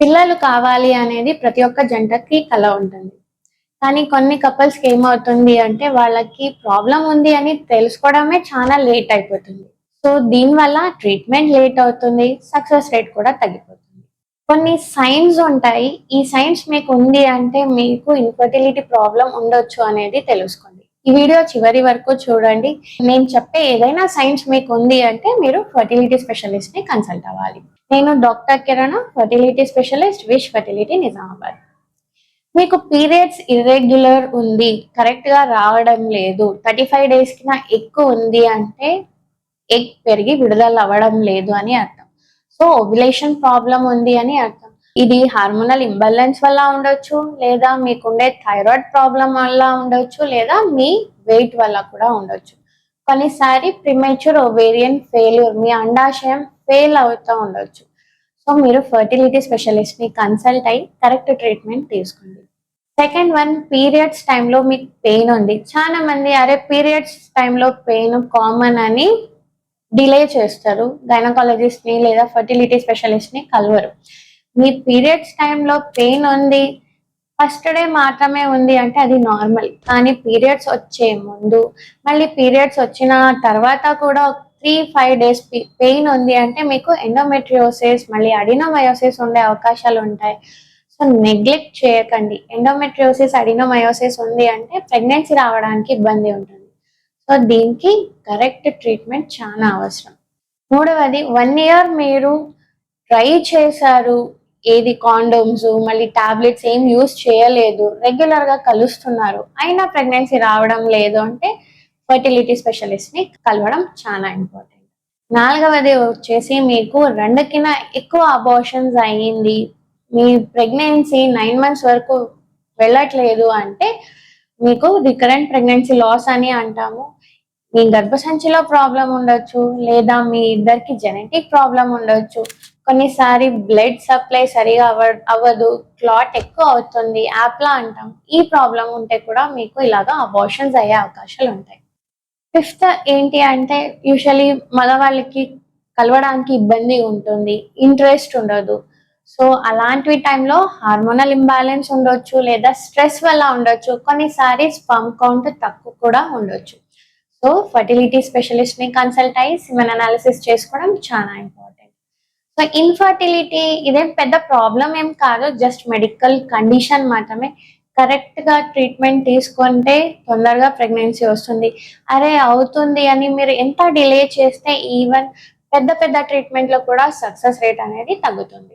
పిల్లలు కావాలి అనేది ప్రతి ఒక్క జంటకి కల ఉంటుంది. కానీ కొన్ని కపుల్స్కి కి ఏమవుతుంది అంటే వాళ్ళకి ప్రాబ్లం ఉంది అని తెలుసుకోవడమే చాలా లేట్ అయిపోతుంది. సో దీనివల్ల ట్రీట్మెంట్ లేట్ అవుతుంది సక్సెస్ రేట్ కూడా తగ్గిపోతుంది. కొన్ని సైన్స్ ఉంటాయి. ఈ సైన్స్ మీకు ఉంది అంటే మీకు ఇన్ఫర్టిలిటీ ప్రాబ్లం ఉండొచ్చు అనేది తెలుసుకోండి. ఈ వీడియో చివరి వరకు చూడండి. నేను చెప్పే ఏదైనా సైన్స్ మీకు ఉంది అంటే మీరు ఫర్టిలిటీ స్పెషలిస్ట్ని కన్సల్ట్ అవ్వాలి. నేను doctor Kiran fertility specialist Wish fertility Nizamabad. మీకు పీరియడ్స్ ఇర్రెగ్యులర్ ఉంది కరెక్ట్గా రావడం లేదు. థర్టీ ఫైవ్ డేస్ కింద ఎక్కువ ఉంది అంటే ఎగ్ పెరిగి విడుదల అవ్వడం లేదు అని అర్థం. సో ఓవ్యులేషన్ ప్రాబ్లం ఉంది అని అర్థం. ఇది హార్మోనల్ ఇంబాలెన్స్ వల్ల ఉండొచ్చు లేదా మీకుండే థైరాయిడ్ ప్రాబ్లం వల్ల ఉండొచ్చు లేదా మీ వెయిట్ వల్ల కూడా ఉండొచ్చు. కొన్నిసారి ప్రిమేచ్యూర్ ఓవేరియన్ ఫెయిల్యూర్ మీ అండాశయం ఫెయిల్ అవుతూ ఉండొచ్చు. సో మీరు ఫర్టిలిటీ స్పెషలిస్ట్ని కన్సల్ట్ అయ్యి కరెక్ట్ ట్రీట్మెంట్ తీసుకోండి. సెకండ్ వన్ పీరియడ్స్ టైంలో మీకు పెయిన్ ఉంది. చాలా మంది అరే పీరియడ్స్ టైంలో పెయిన్ కామన్ అని డిలే చేస్తారు. గైనకాలజిస్ట్ని లేదా ఫర్టిలిటీ స్పెషలిస్ట్ని కలవరు. మీ పీరియడ్స్ టైంలో పెయిన్ ఉంది ఫస్ట్ డే మాత్రమే ఉంది అంటే అది నార్మల్ కానీ పీరియడ్స్ వచ్చే ముందు మళ్ళీ పీరియడ్స్ వచ్చిన తర్వాత కూడా త్రీ ఫైవ్ డేస్ పెయిన్ ఉంది అంటే మీకు ఎండోమెట్రియోసిస్ మళ్ళీ అడినోమయోసిస్ ఉండే అవకాశాలు ఉంటాయి. సో నెగ్లెక్ట్ చేయకండి. ఎండోమెట్రియోసిస్ అడినోమయోసిస్ ఉంది అంటే ప్రెగ్నెన్సీ రావడానికి ఇబ్బంది ఉంటుంది. సో దీనికి కరెక్ట్ ట్రీట్మెంట్ చాలా అవసరం. మూడవది వన్ ఇయర్ మీరు ట్రై చేశారు ఏది కాండోమ్స్ మళ్ళీ టాబ్లెట్స్ ఏం యూస్ చేయలేదు. రెగ్యులర్గా కలుస్తున్నారు. అయినా ప్రెగ్నెన్సీ రావడం లేదు అంటే ఫర్టిలిటీ స్పెషలిస్ట్ని కలవడం చాలా ఇంపార్టెంట్ నాలుగవది వచ్చేసి మీకు రెండకిన ఎక్కువ అబార్షన్స్ అయ్యింది. మీ ప్రెగ్నెన్సీ నైన్ మంత్స్ వరకు వెళ్ళట్లేదు అంటే మీకు రికరెంట్ ప్రెగ్నెన్సీ లాస్ అని అంటాము. మీ గర్భసంచిలో ప్రాబ్లం ఉండొచ్చు లేదా మీ ఇద్దరికి జెనెటిక్ ప్రాబ్లం ఉండొచ్చు. కొన్నిసారి బ్లడ్ సప్లై సరిగా అవ అవ్వదు క్లాట్ ఎక్కువ అవుతుంది యాప్లా అంటాం. ఈ ప్రాబ్లం ఉంటే కూడా మీకు ఇలాగా అబార్షన్స్ అయ్యే అవకాశాలు ఉంటాయి. ఫిఫ్త్ ఏంటి అంటే యూజువలీ మగవాళ్ళకి కలవడానికి ఇబ్బంది ఉంటుంది ఇంట్రెస్ట్ ఉండదు. సో అలాంటి టైంలో హార్మోనల్ ఇంబ్యాలెన్స్ ఉండొచ్చు లేదా స్ట్రెస్ వల్ల ఉండొచ్చు కొన్నిసారి స్పమ్ కౌంట్ తక్కువ కూడా ఉండొచ్చు. సో ఫర్టిలిటీ స్పెషలిస్ట్ని కన్సల్ట్ అయ్యి సిమెన్ అనాలిసిస్ చేసుకోవడం చాలా ఇంపార్టెంట్ సో ఇన్ఫర్టిలిటీ ఇదేం పెద్ద ప్రాబ్లం ఏం కాదు జస్ట్ మెడికల్ కండిషన్ మాత్రమే. కరెక్ట్గా ట్రీట్మెంట్ తీసుకుంటే తొందరగా ప్రెగ్నెన్సీ వస్తుంది. అరే అవుతుంది అని మీరు ఎంత డిలే చేస్తే ఈవెన్ పెద్ద పెద్ద ట్రీట్మెంట్లో కూడా సక్సెస్ రేట్ అనేది తగ్గుతుంది.